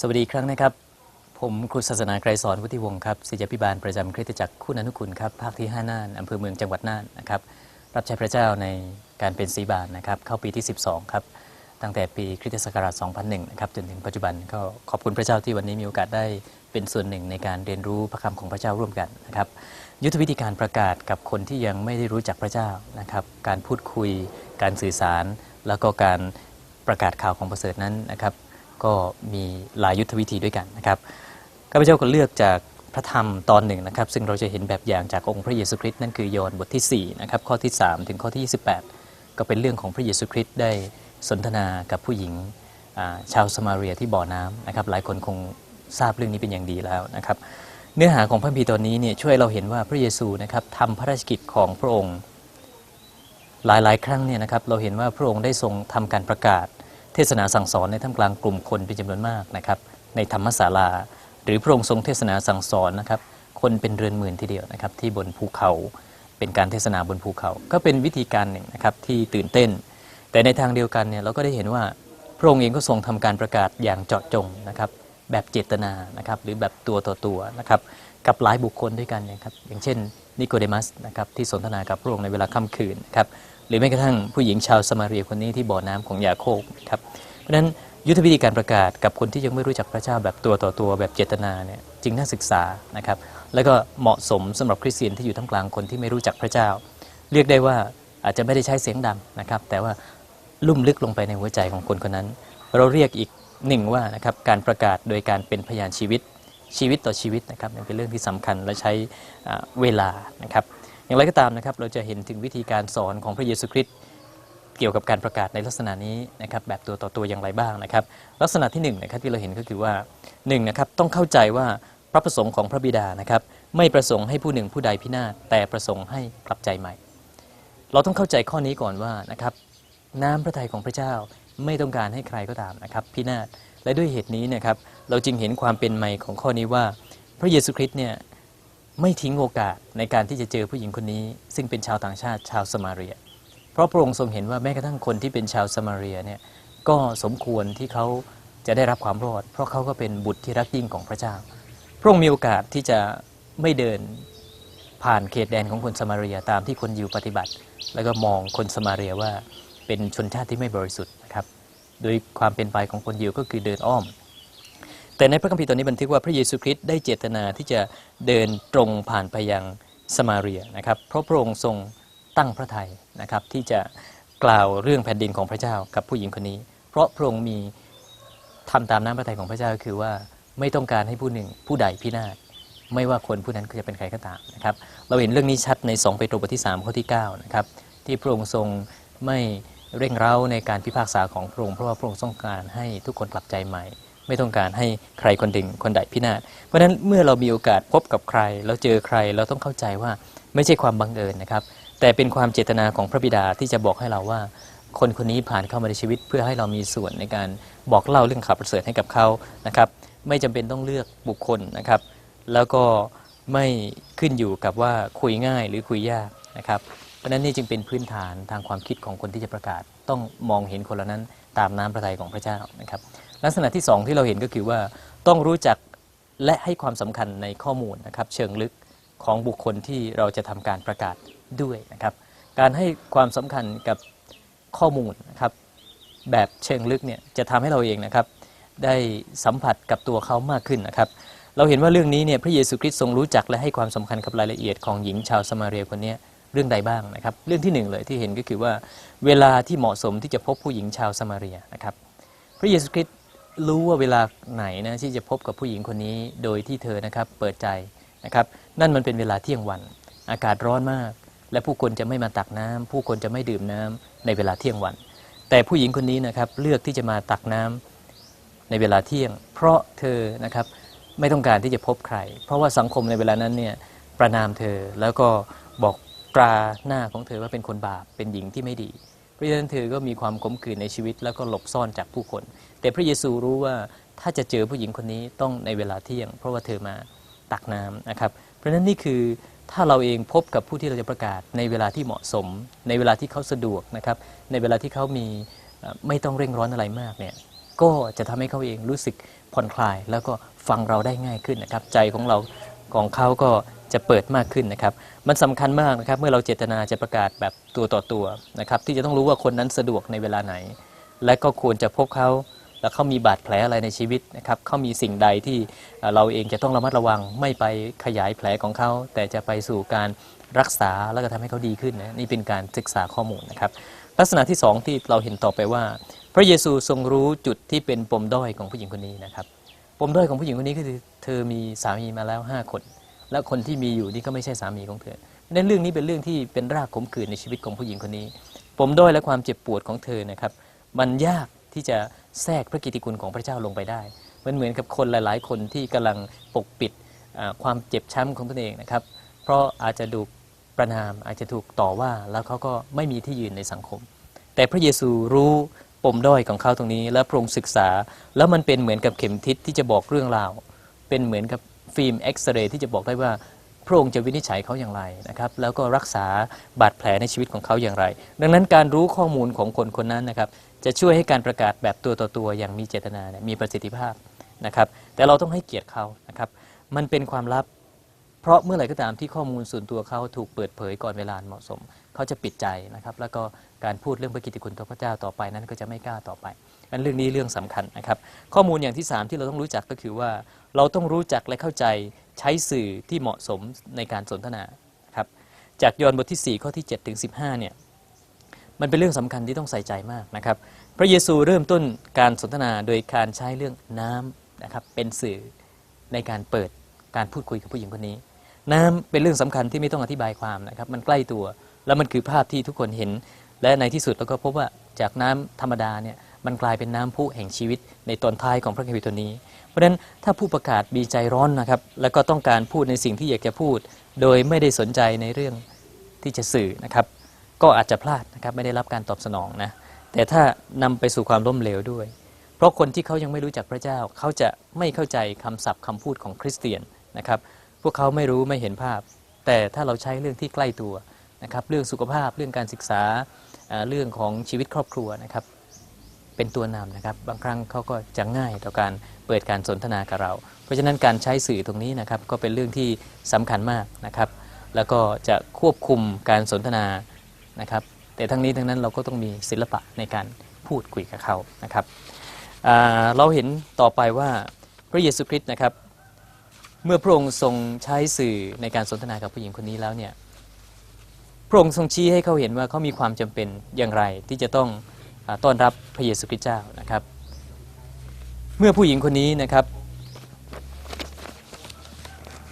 สวัสดีครั้งนะครับ ผมครูศาสนาไกรสอนวุฒิวงศ์ครับศิษยาพิบาลประจำคริสตจักรคุณอนุคุณครับภาคที่5น่านอำเภอเมืองจังหวัดน่านนะครับรับใช้พระเจ้าในการเป็นสีบานนะครับเข้าปีที่ 12 ครับ ตั้งแต่ปีคริสตศักราช 2001 นะครับจนถึงปัจจุบันก็ขอบคุณพระเจ้าที่วันนี้มีโอกาสได้เป็นส่วนหนึ่งในการเรียนรู้พระคำของพระเจ้าร่วมกันนะครับยุทธวิธีการประกาศกับคนที่ยังไม่ได้รู้จักพระเจ้านะครับการพูดคุย การสื่อสาร แล้วก็การประกาศข่าวของประเสริฐนั้นนะครับ ก็มีหลายยุทธวิธีด้วยกันนะครับข้าพเจ้าก็เลือกจากพระธรรมตอนหนึ่งนะครับ ซึ่งเราจะเห็นแบบอย่างจากองค์พระเยซูคริสต์นั่นคือโยนบทที่4นะครับข้อที่ 3 ถึงข้อที่ 28 ก็เป็นเรื่องของพระเยซูคริสต์ได้สนทนากับผู้หญิงชาวสมาเรียที่บ่อน้ำนะครับ หลายคนคงทราบเรื่องนี้เป็นอย่างดีแล้วนะครับ เนื้อหาของพระคัมภีตอนนี้เนี่ยช่วยเราเห็นว่าพระเยซูนะครับทำพระราชกิจของพระองค์ หลายๆ ครั้งเนี่ยนะครับเราเห็นว่าพระองค์ได้ทรงทำการประกาศ เทศนาสั่งสอนในท่ามกลางกลุ่มคนเป็นจำนวนมากนะครับในธรรมศาลา หรือพระองค์ทรงเทศนาสั่งสอนนะครับคนเป็นเรือนหมื่นทีเดียวนะครับที่บนภูเขาเป็นการเทศนาบนภูเขา ก็เป็นวิธีการหนึ่งนะครับที่ตื่นเต้น แต่ในทางเดียวกันเนี่ยเราก็ได้เห็นว่าพระองค์เองก็ทรงทำการประกาศอย่างเจาะจงนะครับแบบเจตนานะครับหรือแบบตัวต่อตัวนะครับกับหลายบุคคลด้วยกันนะครับอย่างเช่นนิโคเดมัสนะครับที่สนทนากับพระองค์ในเวลาค่ำคืนนะครับ หรือแม้กระทั่งผู้หญิงชาวสมาเรียคนนี้ที่บ่อน้ำของยาโคบครับเพราะฉะนั้นยุทธวิธีการประกาศกับคนที่ยังไม่รู้จักพระเจ้าแบบตัวต่อตัวแบบเจตนาเนี่ยจึงน่าศึกษานะครับแล้วก็เหมาะสมสำหรับคริสเตียนที่อยู่ท่ามกลางคนที่ไม่รู้จักพระเจ้า เรียกได้ว่าอาจจะไม่ได้ใช้เสียงดังนะครับ แต่ว่าลุ่มลึกลงไปในหัวใจของคนคนนั้น เราเรียกอีกหนึ่งว่านะครับการประกาศโดยการเป็นพยานชีวิตชีวิตต่อชีวิตนะครับเป็นเรื่องที่สำคัญและใช้เวลานะครับ อย่างไรก็ตามนะครับ เราจะเห็นถึงวิธีการสอนของพระเยซูคริสต์เกี่ยวกับการประกาศในลักษณะนี้นะครับแบบตัวต่อตัวอย่างไรบ้างนะครับ ลักษณะที่หนึ่งนะครับที่เราเห็นก็คือว่าหนึ่งนะครับต้องเข้าใจว่าพระประสงค์ของพระบิดานะครับ ไม่ประสงค์ให้ผู้หนึ่งผู้ใดพินาศแต่ประสงค์ให้กลับใจใหม่ เราต้องเข้าใจข้อนี้ก่อนว่านะครับน้ำพระทัยของพระเจ้าไม่ต้องการให้ใครก็ตามนะครับพินาศและด้วยเหตุนี้นะครับเราจึงเห็นความเป็นใหม่ของข้อนี้ว่า พระเยซูคริสต์เนี่ย ไม่ทิ้งโอกาสในการที่จะเจอผู้หญิงคนนี้ ซึ่งเป็นชาวต่างชาติชาวสมาเรีย เพราะพระองค์ทรงเห็นว่าแม้กระทั่งคนที่เป็นชาวสมาเรียเนี่ยก็สมควรที่เขาจะได้รับความรอด เพราะเขาก็เป็นบุตรที่รักยิ่งของพระเจ้า พระองค์มีโอกาสที่จะไม่เดินผ่านเขตแดนของคนสมาเรียตามที่คนยิวปฏิบัติ แล้วก็มองคนสมาเรียว่าเป็นชนชาติที่ไม่บริสุทธิ์นะครับ โดยความเป็นไปของคนยิวก็คือเดินอ้อม แต่ในพระคัมภีร์ตอนนี้บันทึกว่าพระเยซูคริสต์ได้เจตนาที่จะเดินตรงผ่านไปยังสมาเรียนะครับ เพราะพระองค์ทรงตั้งพระทัยนะครับที่จะกล่าวเรื่องแผ่นดินของพระเจ้ากับผู้หญิงคนนี้ เพราะพระองค์มีทำตามน้ำพระทัยของพระเจ้าคือว่าไม่ต้องการให้ผู้หนึ่งผู้ใดพินาศไม่ว่าคนผู้นั้นจะเป็นใครก็ตามนะครับ เราเห็นเรื่องนี้ชัดใน 2 เปโตรบทที่3ข้อที่9นะครับที่พระองค์ทรงไม่เร่งเร้าในการพิพากษาของพระองค์เพราะว่าพระองค์ต้องการให้ทุกคนกลับใจใหม่ ไม่ต้องการให้ใครคนหนึ่งคนใดพินาศเพราะฉะนั้นเมื่อเรามีโอกาสพบกับใครแล้วเจอใครเราต้องเข้าใจว่าไม่ใช่ความบังเอิญนะครับ แต่เป็นความเจตนาของพระบิดาที่จะบอกให้เราว่า คนคนนี้ผ่านเข้ามาในชีวิต เพื่อให้เรามีส่วนในการบอกเล่าเรื่องข่าวประเสริฐให้กับเขานะครับไม่จำเป็นต้องเลือกบุคคลนะครับ แล้วก็ไม่ขึ้นอยู่กับว่าคุยง่ายหรือคุยยากนะครับ เพราะนั้นนี่จึงเป็นพื้นฐานทางความคิดของคนที่จะประกาศ ต้องมองเห็นคนเหล่านั้น ตามน้ำพระทัยของพระเจ้านะครับ ลักษณะที่สองที่เราเห็นก็คือว่าต้องรู้จักและให้ความสำคัญในข้อมูลนะครับ เชิงลึกของบุคคลที่เราจะทำการประกาศด้วยนะครับ การให้ความสำคัญกับข้อมูลนะครับ แบบเชิงลึกเนี่ยจะทำให้เราเองนะครับ ได้สัมผัสกับตัวเขามากขึ้นนะครับ เราเห็นว่าเรื่องนี้เนี่ยพระเยซูคริสต์ทรงรู้จักและให้ความสำคัญกับรายละเอียดของหญิงชาวสมาเรียคนนี้ เรื่องใดบ้างนะครับ เรื่องที่หนึ่งเลยที่เห็นก็คือว่าเวลาที่เหมาะสมที่จะพบผู้หญิงชาวสมาเรียนะครับ พระเยซูคริสต์รู้ว่าเวลาไหนนะที่จะพบกับผู้หญิงคนนี้โดยที่เธอนะครับเปิดใจนะครับ นั่นมันเป็นเวลาเที่ยงวัน อากาศร้อนมาก และผู้คนจะไม่มาตักน้ำผู้คนจะไม่ดื่มน้ำในเวลาเที่ยงวัน แต่ผู้หญิงคนนี้นะครับเลือกที่จะมาตักน้ำในเวลาเที่ยง เพราะเธอนะครับไม่ต้องการที่จะพบใคร เพราะว่าสังคมในเวลานั้นเนี่ยประนามเธอแล้วก็บอก ตราหน้าของเธอว่าเป็นคนบาปเป็นหญิงที่ไม่ดี เพราะฉะนั้นเธอก็มีความขมขื่นในชีวิตแล้วก็หลบซ่อนจากผู้คน แต่พระเยซูรู้ว่าถ้าจะเจอผู้หญิงคนนี้ต้องในเวลาเที่ยง เพราะว่าเธอมาตักน้ำนะครับ เพราะฉะนั้นนี่คือถ้าเราเองพบกับผู้ที่เราจะประกาศในเวลาที่เหมาะสม ในเวลาที่เขาสะดวกนะครับ ในเวลาที่เขามีไม่ต้องเร่งร้อนอะไรมากเนี่ยก็จะทำให้เขาเองรู้สึกผ่อนคลาย แล้วก็ฟังเราได้ง่ายขึ้นนะครับ ใจของเราของเขาก็ จะเปิดมากขึ้นนะครับ มันสำคัญมากนะครับเมื่อเราเจตนาจะประกาศแบบตัวต่อตัวนะครับที่จะต้องรู้ว่าคนนั้นสะดวกในเวลาไหน และก็ควรจะพบเขาแล้วเขามีบาดแผลอะไรในชีวิตนะครับเขามีสิ่งใดที่เราเองจะต้องระมัดระวัง ไม่ไปขยายแผลของเขา แต่จะไปสู่การรักษาแล้วก็ทำให้เขาดีขึ้นนะนี่เป็นการศึกษาข้อมูลนะครับลักษณะที่สองที่เราเห็นต่อไปว่า พระเยซูทรงรู้จุดที่เป็นปมด้อยของผู้หญิงคนนี้นะครับปมด้อยของผู้หญิงคนนี้ก็คือเธอมีสามีมาแล้ว 5 คน และคนที่มีอยู่นี่ก็ไม่ใช่สามีของเธอในเรื่องนี้เป็นเรื่องที่เป็นรากขมขื่นในชีวิตของผู้หญิงคนนี้ ปมด้อยและความเจ็บปวดของเธอนะครับ มันยากที่จะแทรกพระกิติคุณของพระเจ้าลงไปได้ มันเหมือนกับคนหลาย ๆ คนที่กำลังปกปิดความเจ็บช้ำของตนเองนะครับ เพราะอาจจะถูกประนามอาจจะถูกต่อว่าแล้วเขาก็ไม่มีที่ยืนในสังคม แต่พระเยซูรู้ปมด้อยของเขาตรงนี้ และพระองค์ศึกษา แล้วมันเป็นเหมือนกับเข็มทิศที่จะบอกเรื่องราว เป็นเหมือนกับ ฟิล์มเอ็กซเรย์ที่จะบอกได้ว่าพระองค์จะวินิจฉัยเขาอย่างไรนะครับแล้วก็รักษาบาดแผลในชีวิตของเขาอย่างไร ดังนั้นการรู้ข้อมูลของคนคนนั้นนะครับจะช่วยให้การประกาศแบบตัวต่อตัวอย่างมีเจตนาเนี่ยมีประสิทธิภาพนะครับแต่เราต้องให้เกียรติเขานะครับมันเป็นความลับ เพราะเมื่อไหร่ก็ตามที่ข้อมูลส่วนตัวเขาถูกเปิดเผยก่อนเวลาเหมาะสม เขาจะปิดใจนะครับแล้วก็การพูดเรื่องพระกิตติคุณต่อพระเจ้าต่อไปนั้นก็จะไม่กล้าต่อไป อันเรื่องนี้เรื่องสำคัญนะครับ ข้อมูลอย่างที่ 3 ที่เราต้องรู้จักก็คือว่า เราต้องรู้จักและเข้าใจใช้สื่อที่เหมาะสมในการสนทนาครับจากยอห์นบทที่ 4 ข้อที่7ถึง15เนี่ยมันเป็นเรื่องสำคัญที่ต้องใส่ใจมากนะครับ พระเยซูเริ่มต้นการสนทนาโดยการใช้เรื่องน้ำนะครับเป็นสื่อในการเปิดการพูดคุยกับผู้หญิงคนนี้ น้ำเป็นเรื่องสำคัญที่ไม่ต้องอธิบายความนะครับ มันใกล้ตัวแล้วมันคือภาพที่ทุกคนเห็น และในที่สุดเราก็พบว่าจากน้ำธรรมดาเนี่ย มันกลายเป็นน้ำพุแห่งชีวิตในตอนท้ายของพระคัมภีร์ตัวนี้ เพราะฉะนั้นถ้าผู้ประกาศมีใจร้อนนะครับ แล้วก็ต้องการพูดในสิ่งที่อยากจะพูด โดยไม่ได้สนใจในเรื่องที่จะสื่อนะครับ ก็อาจจะพลาดนะครับไม่ได้รับการตอบสนองนะแต่ถ้านำไปสู่ความล้มเหลวด้วย เพราะคนที่เขายังไม่รู้จักพระเจ้า เขาจะไม่เข้าใจคำศัพท์คำพูดของคริสเตียนนะครับ พวกเขาไม่รู้ไม่เห็นภาพ แต่ถ้าเราใช้เรื่องที่ใกล้ตัวนะครับ เรื่องสุขภาพเรื่องการศึกษาเรื่องของชีวิตครอบครัวนะครับ เป็นตัวนำนะครับ บางครั้งเขาก็จะง่ายต่อการเปิดการสนทนากับเรา เพราะฉะนั้นการใช้สื่อตรงนี้นะครับก็เป็นเรื่องที่สำคัญมากนะครับ แล้วก็จะควบคุมการสนทนานะครับ แต่ทั้งนี้ทั้งนั้นเราก็ต้องมีศิลปะในการพูดคุยกับเขานะครับเราเห็นต่อไปว่าพระเยซูคริสต์นะครับ เมื่อพระองค์ทรงใช้สื่อในการสนทนากับผู้หญิงคนนี้แล้วเนี่ยพระองค์ทรงชี้ให้เขาเห็นว่าเขามีความจำเป็นอย่างไรที่จะต้อง ต้อนรับพระเยซูคริสต์เจ้านะครับ เมื่อผู้หญิงคนนี้นะครับ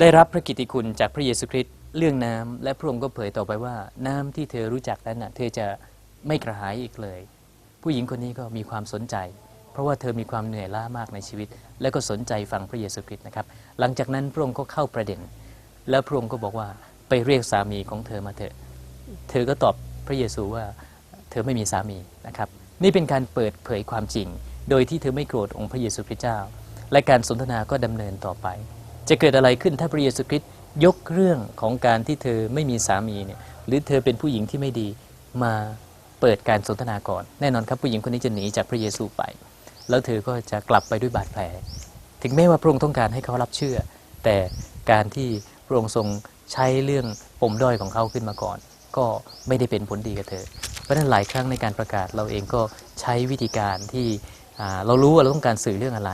ได้รับพระกิตติคุณจากพระเยซูคริสต์เรื่องน้ำและพระองค์ก็เผยต่อไปว่า น้ำที่เธอรู้จักนั้นนะเธอจะไม่กระหายอีกเลย ผู้หญิงคนนี้ก็มีความสนใจ เพราะว่าเธอมีความเหนื่อยล้ามากในชีวิต และก็สนใจฟังพระเยซูคริสต์นะครับ หลังจากนั้นพระองค์ก็เข้าประเด็น แล้วพระองค์ก็บอกว่าไปเรียกสามีของเธอมาเถอะ เธอก็ตอบพระเยซูว่าเธอไม่มีสามีนะครับ นี่เป็นการเปิดเผยความจริง โดยที่เธอไม่โกรธองค์พระเยซูคริสต์เจ้า และการสนทนาก็ดำเนินต่อไป จะเกิดอะไรขึ้นถ้าพระเยซูคริสต์ยกเรื่องของการที่เธอไม่มีสามีเนี่ยหรือเธอเป็นผู้หญิงที่ไม่ดีมาเปิดการสนทนาก่อน แน่นอนครับผู้หญิงคนนี้จะหนีจากพระเยซูไป แล้วเธอก็จะกลับไปด้วยบาดแผล ถึงแม้ว่าพระองค์ต้องการให้เขารับเชื่อ แต่การที่พระองค์ทรงใช้เรื่องปมด้อยของเขาขึ้นมาก่อน ก็ไม่ได้เป็นผลดีกับเธอ เพราะฉะนั้นหลายครั้งในการประกาศเราเองก็ใช้วิธีการที่เรารู้ว่าเราต้องการสื่อเรื่องอะไร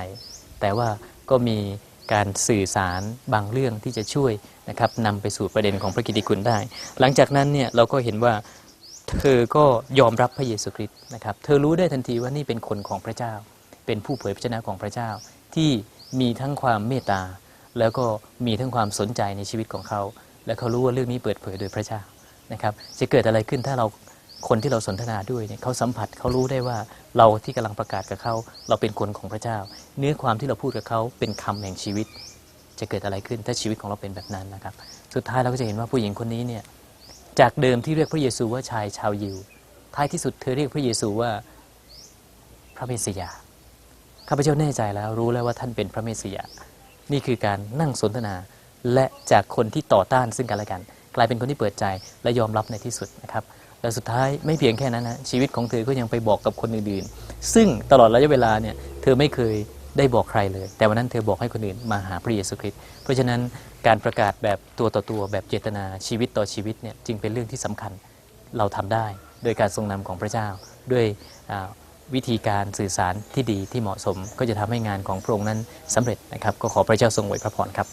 แต่ว่าก็มีการสื่อสารบางเรื่องที่จะช่วยนะครับนำไปสู่ประเด็นของพระกิติคุณได้ หลังจากนั้นเนี่ยเราก็เห็นว่าเธอก็ยอมรับพระเยซูคริสต์นะครับ เธอรู้ได้ทันทีว่านี่เป็นคนของพระเจ้า เป็นผู้เผยพระชนะของพระเจ้า ที่มีทั้งความเมตตา แล้วก็มีทั้งความสนใจในชีวิตของเขา และเขารู้ว่าเรื่องนี้เปิดเผยโดยพระเจ้านะครับ จะเกิดอะไรขึ้นถ้าเรา คนที่เราสนทนาด้วยเนี่ยเขาสัมผัสเขารู้ได้ว่าเราที่กำลังประกาศกับเขาเราเป็นคนของพระเจ้า เนื้อความที่เราพูดกับเขาเป็นคำแห่งชีวิต จะเกิดอะไรขึ้นถ้าชีวิตของเราเป็นแบบนั้นนะครับ สุดท้ายเราก็จะเห็นว่าผู้หญิงคนนี้เนี่ยจากเดิมที่เรียกพระเยซูว่าชายชาวยิว ท้ายที่สุดเธอเรียกพระเยซูว่าพระเมสสิยาข้าพเจ้าแน่ใจแล้วรู้แล้วว่าท่านเป็นพระเมสสิยานี่คือการนั่งสนทนาและจากคนที่ต่อต้านซึ่งกันและกัน กลายเป็นคนที่เปิดใจและยอมรับในที่สุดนะครับ และสุดท้ายไม่เพียงแค่นั้นนะชีวิตของเธอก็ยังไปบอกกับคนอื่นๆ ซึ่งตลอดระยะเวลาเนี่ยเธอไม่เคยได้บอกใครเลย แต่วันนั้นเธอบอกให้คนอื่นมาหาพระเยซูคริสต์เพราะฉะนั้นการประกาศแบบตัวต่อตัวแบบเจตนาชีวิตต่อชีวิตเนี่ยจึงเป็นเรื่องที่สำคัญเราทำได้ โดยการทรงนำของพระเจ้าด้วยวิธีการสื่อสารที่ดีที่เหมาะสม ก็จะทำให้งานของพระองค์นั้นสำเร็จนะครับ ก็ขอพระเจ้าทรงอวยพระพรครับ